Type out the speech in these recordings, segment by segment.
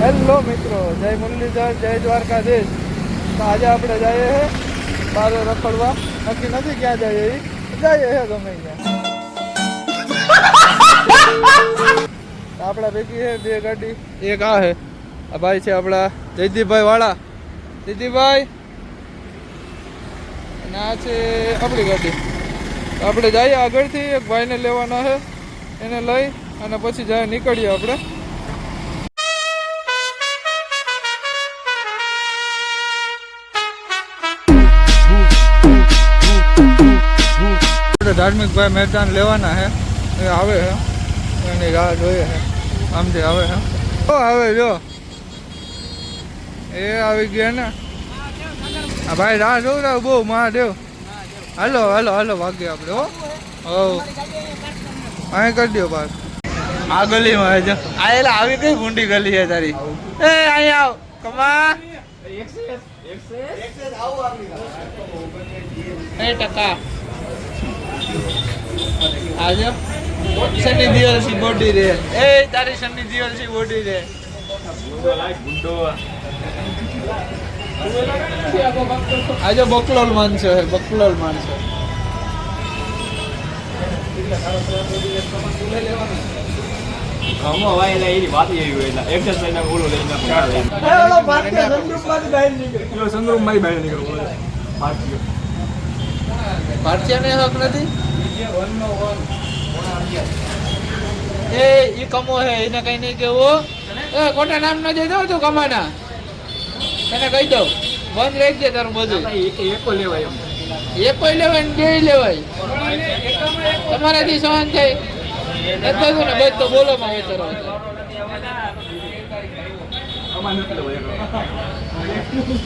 Hello મિત્રો, જય મુરલીધર, જય દ્વારકાધીશ. તો આજે આપણે જઈએ છે બહાર રખડવા. નક્કી નથી ક્યાં જઈએ. જઈએ છે ગમે ત્યાં. આપણા ભેગી છે બે ગાડી. એક આ છે આ ભાઈ છે આપણા જયદીપભાઈ વાળા. જયદીપભાઈ. અને આ છે આપણી ગાડી. આપણે જઈએ આગળથી. એક ભાઈને લેવાના છે એને લઈ અને પછી જાય નીકળીએ આપણે. ધાર્મિક ભાઈ મહેતાન લેવાના છે એ આવે છે એની રાહ જોઈએ છે આમથી આવે છે ઓ આવે જો. એ આવી ગયા ને. આ ભાઈ રાહ રાહ બહુ મહાદેવ. હાલો હાલો હાલો વાગ્યો આપણે હો. હો અહીં કરી દો બાર આ ગલીમાં આવે છે આ એટલે આવી કઈ ગુંડી ગલી છે તારી? એ અહીં આવ. કમા. એ ટકા. આજે શનિ દિવસની બોડી રે. એ તારી શનિ દિવસની બોડી રે. આજે બકલોલ માનસો હે બકલોલ માનસો ગામમાં વાયેલા એની વાત એવી હોય એટલે exercise ના ઓલો લઈને બહાર નીકળ્યો બોલે. ભારતીય. ને હક નથી? એ ઈ કમો હે એને કઈ નહીં કેવું એ કોટા નામ ન દઈ દઉં તું કમાના. એને કહી દઉં બંધ રહી દે તારું બધું. એકો લેવાય એકો લેવાય ને બે લેવાય. તમારાથી સહન થાય. થતું ને બધું તો બોલો માં વેચરો.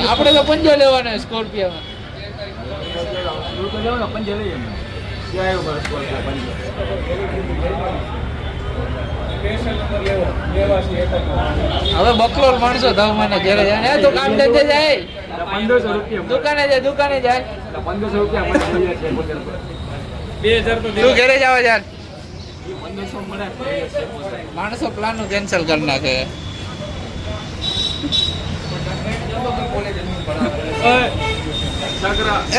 આપણે તો પંજો લેવાનો સ્કોર્પિયો પંજે લઈએ હવે બકલોલ માણસો ધાવ મને ઘેરે જાય. ને તું કામ ધંધે જાય. પંદરસો રૂપિયા. દુકાને જાય દુકાને જાય. પંદરસો રૂપિયા બે લોકો. તું ઘેરે જાવ યાર. એ. માણસો પ્લાનનું કેન્સલ કરી નાખે.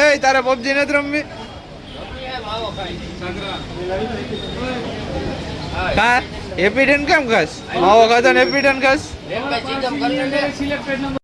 એ તારે પબજી નથી રમવી? કા હેપી કેમ ખાસ? માવો ખાતો ને હેપી ખાસ સિલેક્ટેડ નંબર